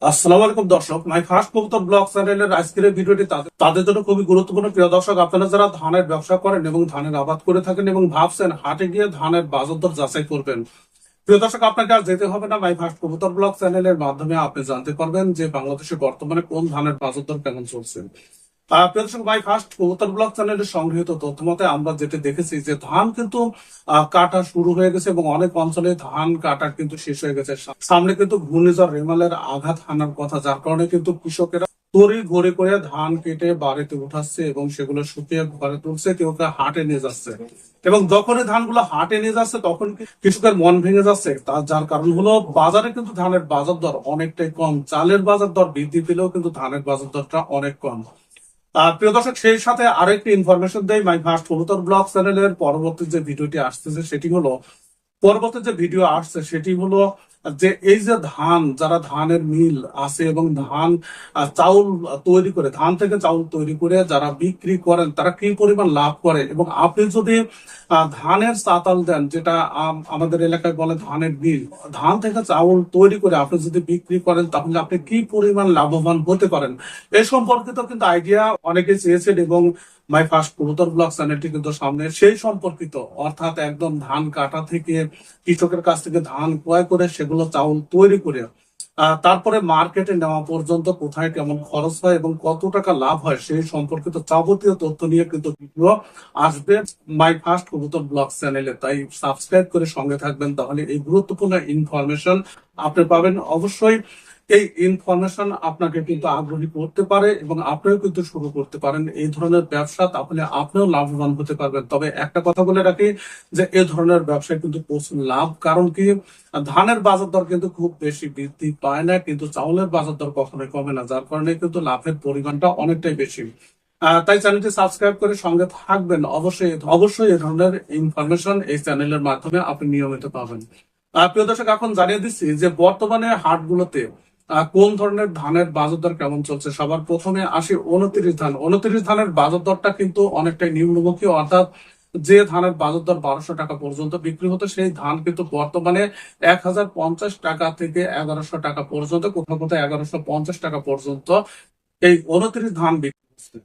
আসসালামু আলাইকুম দর্শক, মাই ফার্স্ট তাদের- জন্য খুবই গুরুত্বপূর্ণ। প্রিয় দর্শক, আপনারা যারা ধানের ব্যবসা করেন এবং ধানের আবাদ করে থাকেন এবং ভাবছেন হাটে গিয়ে ধানের বাজার দর যাচাই করবেন, প্রিয় দর্শক, আপনাকে আর যেতে হবে না। মাই ফার্স্ট চ্যানেলের মাধ্যমে আপনি জানতে পারবেন যে বাংলাদেশে বর্তমানে কোন ধানের বাজার দর কেমন চলছে। আহ, প্রিয় ফার্স্ট কবুতর ব্লগ চ্যানেলের সংগৃহীত তথ্য মতে আমরা যেটা দেখেছি যে ধান কিন্তু কাটা শুরু হয়ে গেছে এবং অনেক অঞ্চলে ধান কাটা কিন্তু শেষ হয়ে গেছে। সামনে কিন্তু ঘূর্ণিঝড় রেমালের আঘাত হানার কথা যার কারণে কিন্তু কৃষকেরা তরি ঘড়ি করে ধান কেটে বাড়িতে উঠাচ্ছে এবং সেগুলো শুকিয়ে ঘরে তুলছে কেউ হাটে নিয়ে যাচ্ছে। এবং যখনই ধানগুলো হাটে নিয়ে যাচ্ছে তখন কৃষকের মন ভেঙে যাচ্ছে? তার যার কারণ হলো বাজারে কিন্তু ধানের বাজার দর অনেকটাই কম। চালের বাজার দর বৃদ্ধি পেলেও কিন্তু ধানের বাজার দরটা অনেক কম। প্রিয় দর্শক, সেই সাথে আরেকটি ইনফরমেশন দেয় মাই ফার্স্ট কবুতর ব্লগ চ্যানেলের পরবর্তী যে ভিডিওটি আসতেছে, সেটি হলো পরবর্তী যে ভিডিও আসছে, সেটি হলো যে এই যে ধান, যারা ধানের মিল আছে এবং ধান চাউল তৈরি করে, ধান থেকে চাউল তৈরি করে যারা বিক্রি করেন, তারা কি পরিমাণ লাভ করে এবং আপনি যদি ধানের চাতাল দেন, যেটা আমাদের এলাকায় বলে ধানের মিল, ধান থেকে চাউল তৈরি করে আপনি যদি বিক্রি করেন, তাহলে আপনি কি পরিমাণ লাভবান হতে পারেন? এ সম্পর্কিত কিন্তু আইডিয়া অনেকে চেয়েছেন এবং মাই ফার্স্ট কবুতর ব্লগ চ্যানেলটি কিন্তু সামনে সেই সম্পর্কিত, অর্থাৎ একদম ধান কাটা থেকে কৃষকের কাছ থেকে ধান ক্রয় করে সেগুলো চাউল তৈরি করে তারপরে মার্কেটে নেওয়া পর্যন্ত কোথায় কেমন খরচ হয় এবং কত টাকা লাভ হয় সেই সম্পর্কিত যাবতীয় তথ্য নিয়ে কিন্তু ভিডিও আসবে মাই ফার্স্ট কবুতর ব্লগ চ্যানেলে তাই সাবস্ক্রাইব করে সঙ্গে থাকবেন, তাহলে এই গুরুত্বপূর্ণ ইনফরমেশন আপনি পাবেন। অবশ্যই এই ইনফরমেশন আপনাকে কিন্তু আগ্রহী করতে পারে এবং আপনিও কিন্তু শুরু করতে পারেন। এই ধরনের ব্যবসা তাহলে আপনিও লাভবান হতে পারবেন। তবে একটা কথা বলে রাখি যে, এ ধরনের ব্যবসায় কিন্তু প্রচুর লাভ, কারণ কি? ধানের বাজার দর কিন্তু খুব বেশি বৃদ্ধি পায় না, কিন্তু চাউলের বাজার দর কখনোই কমে না। যার কারণে কিন্তু লাভের পরিমাণটা অনেকটাই বেশি। তাই চ্যানেলটি সাবস্ক্রাইব করে সঙ্গে থাকবেন। অবশ্যই অবশ্যই এই ধরনের ইনফরমেশন এই চ্যানেলের মাধ্যমে আপনি নিয়মিত পাবেন। প্রিয় দর্শক, এখন জানিয়ে দিচ্ছি যে বর্তমানে হাটগুলোতে কোন ধরনের ধানের বাজার দর কেমন চলছে? সবার প্রথমে আসি উনত্রিশ ধান। উনত্রিশ ধানের বাজার দরটা কিন্তু অনেকটাই নিম্নমুখী, অর্থাৎ যে ধানের বাজার দর বারোশো টাকা পর্যন্ত বিক্রি হতো, সেই ধান কিন্তু বর্তমানে এক হাজার পঞ্চাশ টাকা থেকে এগারোশো টাকা পর্যন্ত, কোথাও কোথাও এগারোশো পঞ্চাশ টাকা পর্যন্ত এই উনত্রিশ ধান বিক্রি হচ্ছে।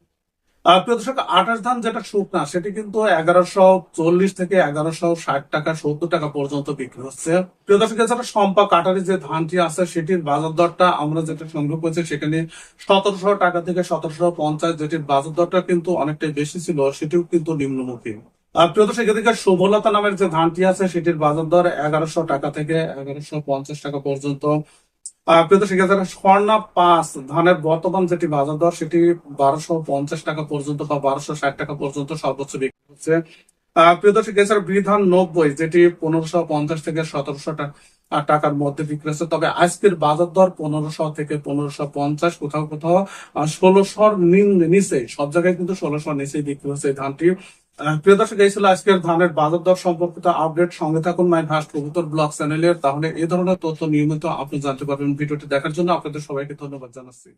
আহ, প্রিয় দর্শক আঠাশ ধান যেটা শুকনা সেটি কিন্তু এগারোশো চল্লিশ থেকে এগারোশো ষাট টাকা সত্তর টাকা পর্যন্ত বিক্রি হচ্ছে। প্রিয় দর্শক এছাড়া সম্পা কাটারি যে ধানটি আছে সেটির বাজার দরটা আমরা যেটা সংগ্রহ করেছি সেখানে সতেরোশো টাকা থেকে সতেরোশো পঞ্চাশ যেটির বাজার দরটা কিন্তু অনেকটাই বেশি ছিল সেটিও কিন্তু নিম্নমুখী। আর প্রিয় দর্শক এদিকে শুভলতা নামের যে ধানটি আছে সেটির বাজার দর এগারোশো টাকা থেকে এগারোশো পঞ্চাশ টাকা পর্যন্ত প্রিয় এছাড়া স্বর্ণা পাঁচ ধানের বর্তমান যেটি বাজার দর, সেটি বারোশো পঞ্চাশ টাকা পর্যন্ত বা বারোশো ষাট টাকা পর্যন্ত সর্বোচ্চ বিক্রি হচ্ছে। বিধান নব্বই, যেটি পনেরোশো পঞ্চাশ থেকে সতেরোশো টাকার মধ্যে বিক্রি হচ্ছে। তবে আজকের বাজার দর পনেরোশো থেকে পনেরোশো পঞ্চাশ, কোথাও কোথাও ষোলোশোর নিচে, সব জায়গায় কিন্তু ষোলোশোর নিচে বিক্রি হচ্ছে ধানটি। প্রিয় দর্শক, এই ছিল আজকের ধানের বাজার দর সম্পর্কিত আপডেট। সঙ্গে থাকুন মাই ফার্স্ট কবুতর ব্লগ চ্যানেলের তাহলে এ ধরনের তথ্য নিয়মিত আপনি জানতে পারবেন ভিডিওটি দেখার জন্য। আপনাদের সবাইকে ধন্যবাদ জানাচ্ছি।